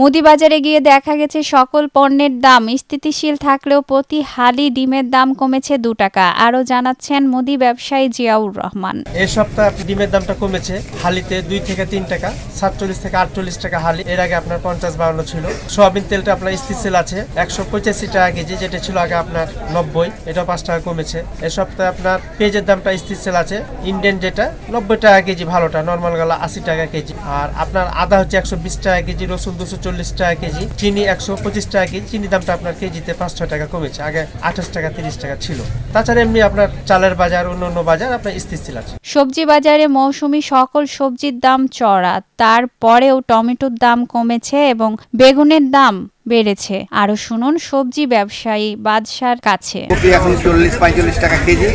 মুদি বাজারে গিয়ে দেখা গেছে সকল পণ্যের দাম স্থিতিশীল থাকলেও প্রতি হালি ডিমের দাম কমেছে দু টাকা। আরও জানাচ্ছেন মুদি ব্যবসায়ী জিয়াউর রহমান। এ সপ্তাহে ডিমের দামটা কমেছে হালিতে দুই থেকে তিন টাকা, সাতচল্লিশ থেকে আটচল্লিশ টাকা হালি। এর আগে আপনার পঞ্চাশ বাউন্ন ছিল। সোয়াবিন তেলটা আপনার স্থিতিশীল আছে, একশো পঁচাশি টাকা কেজি, যেটা ছিল আগে আপনার নব্বই এটা পাঁচ টাকা কমেছে। এ সপ্তাহে আপনার পেঁয়াজের দামটা স্থিতিশীল আছে, ইন্ডিয়ান যেটা নব্বই টাকা কেজি ভালোটা, নর্মাল গলা আশি টাকা কেজি। আর আপনার আদা হচ্ছে একশো বিশ টাকা কেজি, রসুন দুশো চল্লিশ টাকা কেজি, চিনি একশো পঁচিশ টাকা কেজি, চিনি দামটা আপনার কেজিতে পাঁচ ছয় টাকা কমেছে, আগে আঠাশ টাকা, তিরিশ টাকা ছিল। তাছাড়া এমনি আপনার চালের বাজার, অন্যান্য অন্য বাজার, আপনার স্থিতিশীল আছে। সবজি বাজারে মৌসুমি সকল সবজির দাম চড়া, তারপরেও টমেটোর দাম কমেছে এবং বেগুনের দাম বেড়েছে। আরও শুনুন, সবজি ব্যবসায়ী বাদশার কাছে। এখন চল্লিশ পঁয়তাল্লিশ টাকা কেজি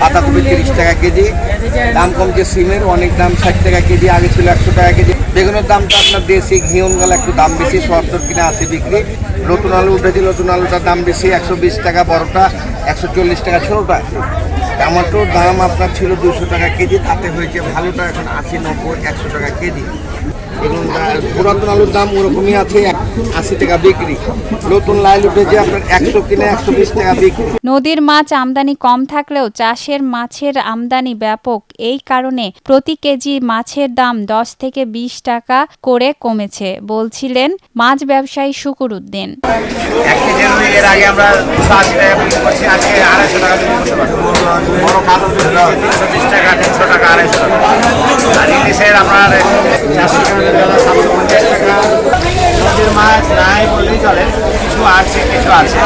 পাতাকপি তিরিশ টাকা কেজি, দাম কমছে সিমের, অনেক দাম ষাট টাকা কেজি, আগে ছিল একশো টাকা কেজি। বেগুনের দামটা আপনার দেশি ঘিউন গেলে একটু দাম বেশি, সত্তর কিনা আশি বিক্রি। নতুন আলু উঠেছে, নতুন আলুটার দাম বেশি, একশো বিশ টাকা বড়টা, একশো চল্লিশ টাকা ছোটোটা। টমেটোর দাম আপনার ছিল দুশো টাকা কেজি, তাতে হয়েছে ভালোটা এখন আশি, নব্বই, একশো টাকা কেজি। এবং পুরাতন আলুর দাম ওরকমই আছে আশি টাকা বিক্রি। নতুন লাইল উঠেছে আপনার একশো কিনে একশো বিশ টাকা বিক্রি। নদীর মাছ আমদানি কম থাকলেও চাষের মাছের আমদানি ব্যাপক এই কারণে প্রতি কেজি মাছের দাম দশ থেকে বিশ টাকা করে কমেছে, বলছিলেন মাছ ব্যবসায়ী শুকুর উদ্দিন মাছ নাই বললেই চলে, কিছু আছে কিছু আছে।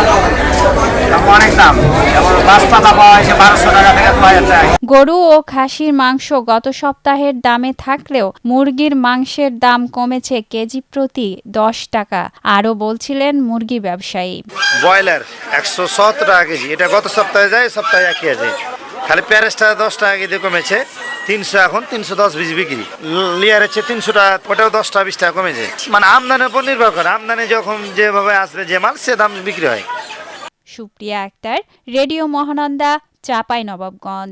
অনেক দাম। যেমন বাস পাতা হয়েছে বারোশো টাকা থেকে দু হাজার গরু ও খাসির মাংস গত সপ্তাহের দামে থাকলেও মুরগির মাংসের দাম কমেছে কেজি প্রতি দশ টাকা। আরও বলছিলেন মুরগি ব্যবসায়ী। ব্রয়লার একশো সত্তর টাকা কেজি। এটা গত সপ্তাহে যায় সপ্তাহে একই আছে। খালি প্যারেসটা দশ টাকা কেজি কমেছে। তিনশো এখন তিনশো দশ বিশ বিক্রি। লিয়ার হচ্ছে তিনশো টাকা ওটাও দশ টাকা বিশ টাকা কমেছে। মানে আমদানির উপর নির্ভর করে। আমদানি যখন যেভাবে আসবে যে মাল সে দাম বিক্রি হয়। সুপ্রিয়া আক্তার রেডিও মহানন্দা চাপাই নবাবগঞ্জ